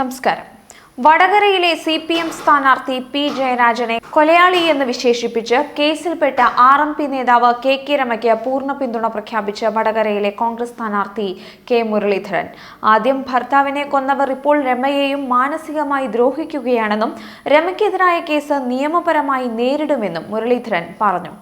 നമസ്കാരം. വടകരയിലെ C P M സ്ഥാനാർത്ഥി പി ജയരാജനെ കൊലയാളി എന്ന് വിശേഷിപ്പിച്ച് കേസിൽപ്പെട്ട ആർ എം പി നേതാവ് കെ കെ രമയ്ക്ക് പൂർണ പിന്തുണ പ്രഖ്യാപിച്ച് വടകരയിലെ കോൺഗ്രസ് സ്ഥാനാർത്ഥി കെ മുരളീധരൻ. ആദ്യം ഭർത്താവിനെ കൊന്നവർ ഇപ്പോൾ രമയെയും മാനസികമായി ദ്രോഹിക്കുകയാണെന്നും രമയ്ക്കെതിരായ കേസ് നിയമപരമായി നേരിടുമെന്നും മുരളീധരൻ പറഞ്ഞു.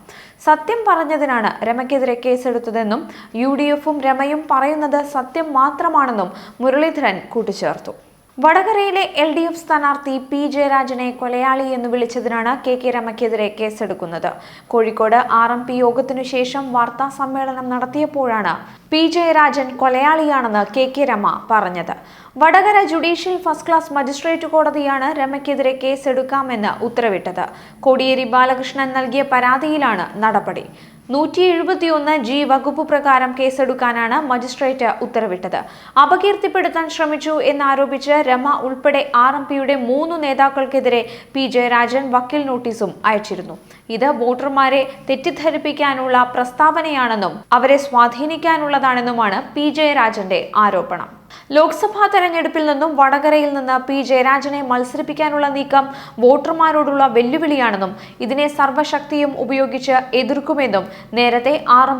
സത്യം പറഞ്ഞതിനാണ് രമയ്ക്കെതിരെ കേസെടുത്തതെന്നും യു ഡി എഫും രമയും പറയുന്നത് സത്യം മാത്രമാണെന്നും മുരളീധരൻ കൂട്ടിച്ചേർത്തു. വടകരയിലെ എൽ ഡി എഫ് സ്ഥാനാർത്ഥി പി ജയരാജനെ കൊലയാളി എന്ന് വിളിച്ചതിനാണ് കെ കെ രമയ്ക്കെതിരെ കേസെടുക്കുന്നത്. കോഴിക്കോട് ആർ എം പി യോഗത്തിനു ശേഷം വാർത്താ സമ്മേളനം നടത്തിയപ്പോഴാണ് പി ജയരാജൻ കൊലയാളിയാണെന്ന് കെ കെ രമ പറഞ്ഞത്. Vadakara judicial first class magistrate കോടതിയാണ് രമയ്ക്കെതിരെ കേസെടുക്കാമെന്ന് ഉത്തരവിട്ടത്. കോടിയേരി ബാലകൃഷ്ണൻ നൽകിയ പരാതിയിലാണ് നടപടി. നൂറ്റി എഴുപത്തിയൊന്ന് ജി വകുപ്പ് പ്രകാരം കേസെടുക്കാനാണ് മജിസ്ട്രേറ്റ് ഉത്തരവിട്ടത്. അപകീർത്തിപ്പെടുത്താൻ ശ്രമിച്ചു എന്നാരോപിച്ച് രമ ഉൾപ്പെടെ ആർ എം പിയുടെ മൂന്ന് നേതാക്കൾക്കെതിരെ പി ജയരാജൻ വക്കീൽ നോട്ടീസും അയച്ചിരുന്നു. ഇത് വോട്ടർമാരെ തെറ്റിദ്ധരിപ്പിക്കാനുള്ള പ്രസ്താവനയാണെന്നും അവരെ സ്വാധീനിക്കാനുള്ളതാണെന്നുമാണ് പി ജയരാജന്റെ ആരോപണം. ലോക്സഭാ തെരഞ്ഞെടുപ്പിൽ നിന്നും വടകരയിൽ നിന്ന് പി ജയരാജനെ മത്സരിപ്പിക്കാനുള്ള നീക്കം വോട്ടർമാരോടുള്ള വെല്ലുവിളിയാണെന്നും ഇതിനെ സർവശക്തിയും ഉപയോഗിച്ച് എതിർക്കുമെന്നും നേരത്തെ ആർ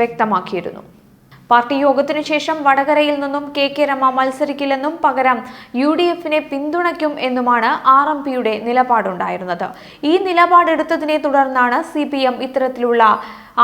വ്യക്തമാക്കിയിരുന്നു. പാർട്ടി യോഗത്തിനു ശേഷം വടകരയിൽ നിന്നും കെ കെ രമ മത്സരിക്കില്ലെന്നും പകരം യു ഡി എഫിനെ പിന്തുണയ്ക്കും എന്നുമാണ് ആർ എം പിയുടെ നിലപാടുണ്ടായിരുന്നത്. ഈ നിലപാടെടുത്തതിനെ തുടർന്നാണ് സി പി എം ഇത്തരത്തിലുള്ള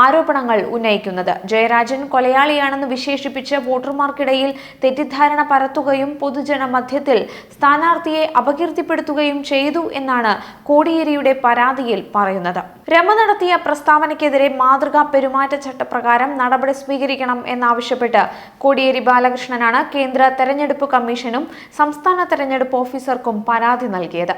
ആരോപണങ്ങൾ ഉന്നയിക്കുന്നത്. ജയരാജൻ കൊലയാളിയാണെന്ന് വിശേഷിപ്പിച്ച് വോട്ടർമാർക്കിടയിൽ തെറ്റിദ്ധാരണ പരത്തുകയും പൊതുജന മധ്യത്തിൽ സ്ഥാനാർത്ഥിയെ അപകീർത്തിപ്പെടുത്തുകയും ചെയ്തു എന്നാണ് കോടിയേരിയുടെ പരാതിയിൽ പറയുന്നത്. രമ നടത്തിയ പ്രസ്താവനയ്ക്കെതിരെ മാതൃകാ പെരുമാറ്റച്ചട്ടപ്രകാരം നടപടി സ്വീകരിക്കണം എന്നാവശ്യപ്പെട്ട് കോടിയേരി ബാലകൃഷ്ണനാണ് കേന്ദ്ര തെരഞ്ഞെടുപ്പ് കമ്മീഷനും സംസ്ഥാന തെരഞ്ഞെടുപ്പ് ഓഫീസർക്കും പരാതി നൽകിയത്.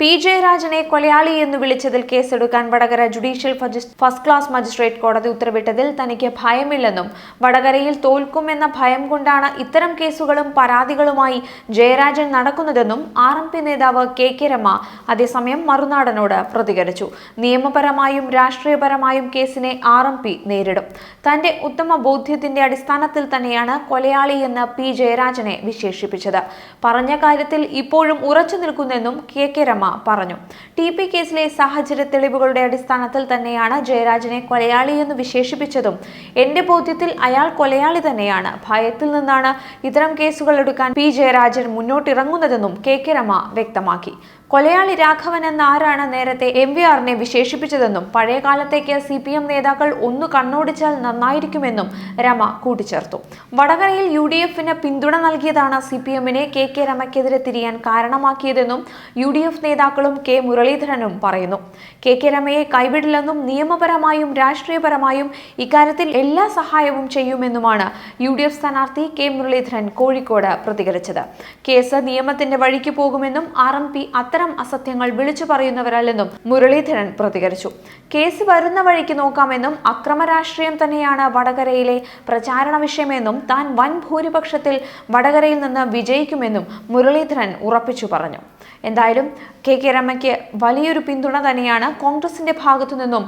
പി ജയരാജനെ കൊലയാളി എന്ന് വിളിച്ചതിൽ കേസെടുക്കാൻ Vadakara judicial first class magistrate കോടതി ഉത്തരവിട്ടതിൽ തനിക്ക് ഭയമില്ലെന്നും വടകരയിൽ തോൽക്കുമെന്ന ഭയം കൊണ്ടാണ് ഇത്തരം കേസുകളും പരാതികളുമായി ജയരാജൻ നടക്കുന്നതെന്നും ആർ എം പി നേതാവ് കെ കെ രമ അതേസമയം മറുനാടനോട് പ്രതികരിച്ചു. നിയമപരമായും രാഷ്ട്രീയപരമായും കേസിനെ ആർ എം പി നേരിടും. തന്റെ ഉത്തമ ബോധ്യത്തിന്റെ അടിസ്ഥാനത്തിൽ തന്നെയാണ് കൊലയാളി എന്ന് പി ജയരാജനെ വിശേഷിപ്പിച്ചത്. പറഞ്ഞ കാര്യത്തിൽ ഇപ്പോഴും ഉറച്ചു നിൽക്കുന്നെന്നും കെ കെ രമ പറഞ്ഞു. ടി പി കേസിലെ സാഹചര്യ തെളിവുകളുടെ അടിസ്ഥാനത്തിൽ തന്നെയാണ് ജയരാജനെ കൊലയാളിയെന്ന് വിശേഷിപ്പിച്ചതും. എന്റെ ബോധ്യത്തിൽ അയാൾ കൊലയാളി തന്നെയാണ്. ഭയത്തിൽ നിന്നാണ് ഇത്തരം കേസുകൾ എടുക്കാൻ പി ജയരാജൻ മുന്നോട്ടിറങ്ങുന്നതെന്നും കെ കെ രമ വ്യക്തമാക്കി. കൊലയാളി രാഘവൻ എന്ന ആരാണ് നേരത്തെ എം വി ആറിനെ വിശേഷിപ്പിച്ചതെന്നും പഴയ കാലത്തേക്ക് സി പി എം നേതാക്കൾ ഒന്നു കണ്ണോടിച്ചാൽ നന്നായിരിക്കുമെന്നും രമ കൂട്ടിച്ചേർത്തു. വടകരയിൽ യു ഡി എഫിന് പിന്തുണ നൽകിയതാണ് സി പി എമ്മിനെ കെ കെ രമയ്ക്കെതിരെ തിരിയാൻ കാരണമാക്കിയതെന്നും യു ഡി എഫ് നേതാക്കളും കെ മുരളീധരനും പറയുന്നു. കെ കെ രമയെ കൈവിടില്ലെന്നും നിയമപരമായും രാഷ്ട്രീയപരമായും ഇക്കാര്യത്തിൽ എല്ലാ സഹായവും ചെയ്യുമെന്നുമാണ് യു ഡി എഫ് സ്ഥാനാർത്ഥി കെ മുരളീധരൻ കോഴിക്കോട് പ്രതികരിച്ചത്. കേസ് നിയമത്തിന്റെ വഴിക്ക് പോകുമെന്നും ആർ എം പി അത്തരം അസത്യങ്ങൾ വിളിച്ചു പറയുന്നവരല്ലെന്നും മുരളീധരൻ പ്രതികരിച്ചു. കേസ് വരുന്ന വഴിക്ക് നോക്കാമെന്നും അക്രമ രാഷ്ട്രീയം തന്നെയാണ് വടകരയിലെ പ്രചാരണ വിഷയമെന്നും താൻ വൻ ഭൂരിപക്ഷത്തിൽ വടകരയിൽ നിന്ന് വിജയിക്കുമെന്നും മുരളീധരൻ ഉറപ്പിച്ചു പറഞ്ഞു. എന്തായാലും കെ കെ രമയ്ക്ക് വലിയൊരു പിന്തുണ തന്നെയാണ് കോൺഗ്രസിന്റെ ഭാഗത്തുനിന്നും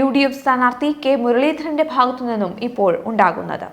യു ഡി എഫ് സ്ഥാനാർത്ഥി കെ മുരളീധരന്റെ ഭാഗത്തുനിന്നും ഇപ്പോൾ ഉണ്ടാകുന്നത്.